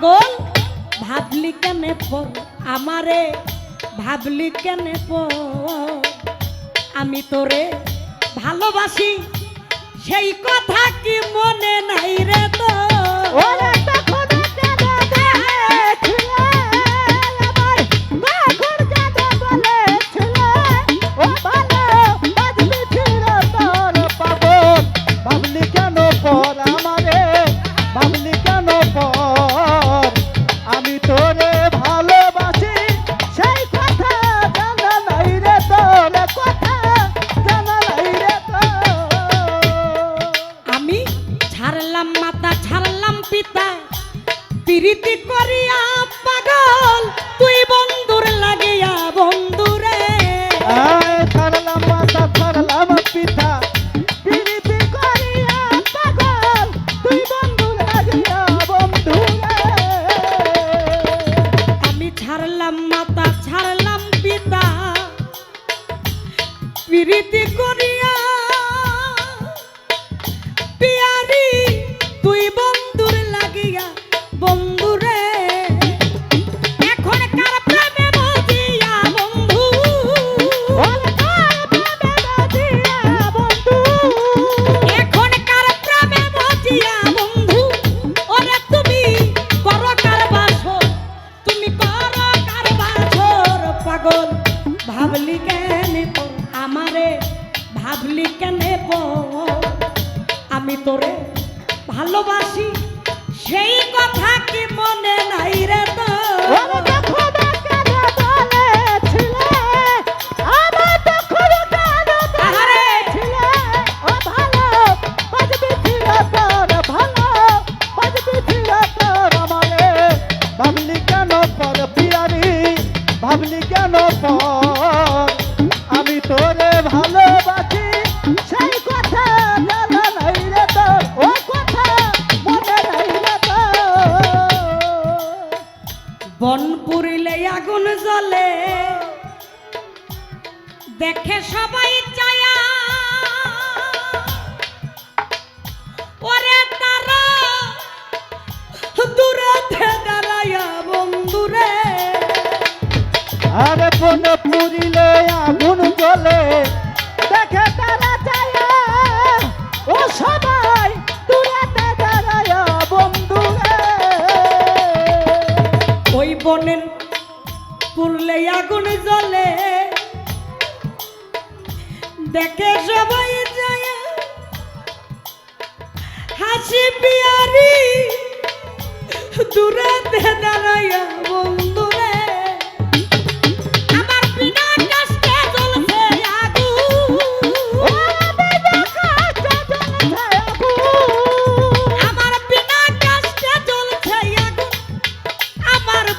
পাগল? ভাবলি কেনে আমারে? ভাবলি কেনে আমি তোরে ভালোবাসি। সেই কথা কি মনে নাই রে তো ছাড়লাম পিতা প্রীতি করিয়া ভাবলি কেন আমি তোরে ভালোবাসি সেই কথা কি মনে নাই রে তো বন পুরিলে আগুন জলে দেখে সবাই চায়া। ওরে তারা, দূরে দাঁড়ায়া বন্ধুরে। আরে বন পুরিলে বনের পুরলে আগুন জলে দেখে সবাই যায় হাসি পিয়ারি। দূরে দাঁড়াইয়া বল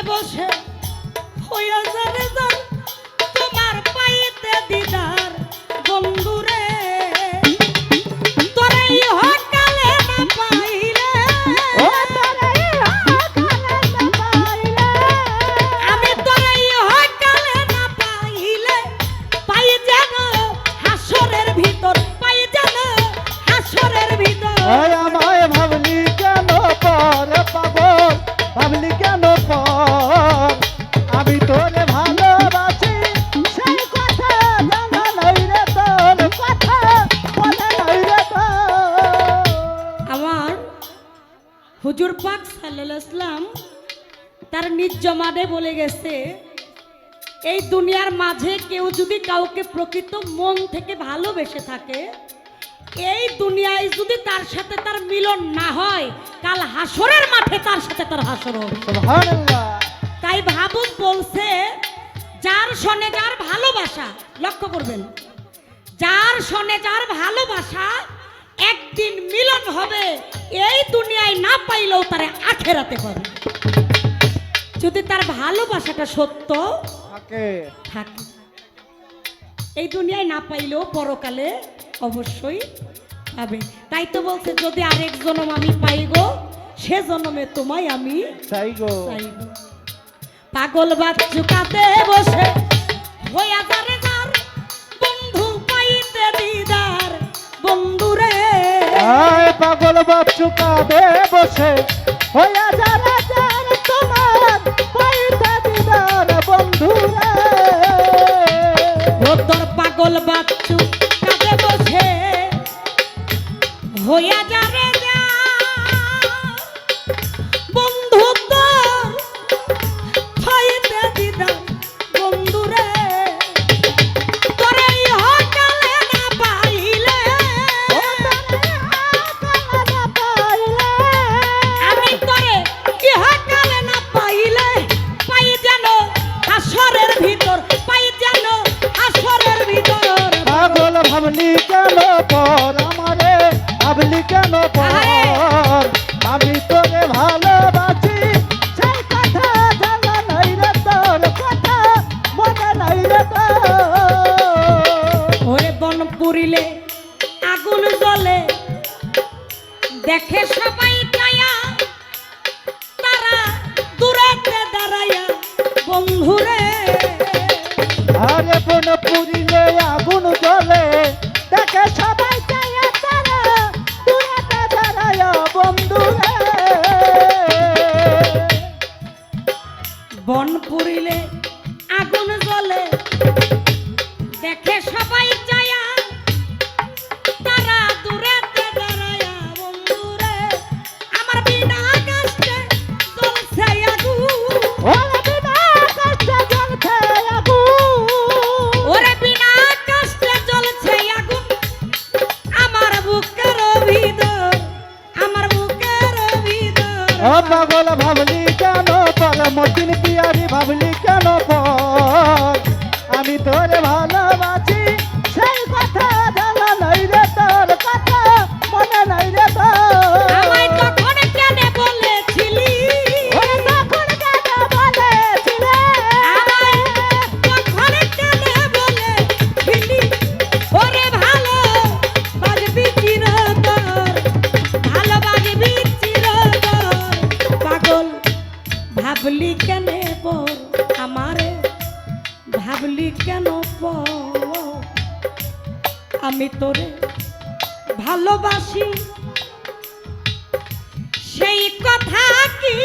বসে বসে হইয়া যাবে তোমার পাইতে দিদার বন্ধু নিজ জমাদে বলে গেছে এই দুনিয়ার মাঝে কেউ যদি কাউকে প্রকৃত মন থেকে ভালোবেসে থাকে এই দুনিয়ায় যদি তার সাথে তার মিলন না হয় কাল হাসরের মাঠে তার সাথে তার হাসর তাই ভাবুন বলছে যার সনে যার ভালোবাসা লক্ষ্য করবেন যার সনে যার ভালোবাসা একদিন মিলন হবে এই দুনিয়ায় না পাইলেও তারা আখেরাতে পারে যদি তার ভালোবাসাটা সত্য থাকে। থাকে। এই দুনিয়ায় না পাইলেও পরকালে অবশ্যই পাবে। তাই তো বলছে যদি আরেক জনম আমি পাই গো সে জনমে তোমায় আমি চাই গো। পাগল বাচ্চু কাতে বসে হইয়া যার বন্ধু পাইতে দিদার বন্ধুরে পাগল বাচ্চু কাঁদে বসে হইয়া যারা বাচ্চু কাকে বসে। হইয়া যারে বন্ধুরে। আরে পাগল আমি তোরে ভালোবাসি। সেই কথা কি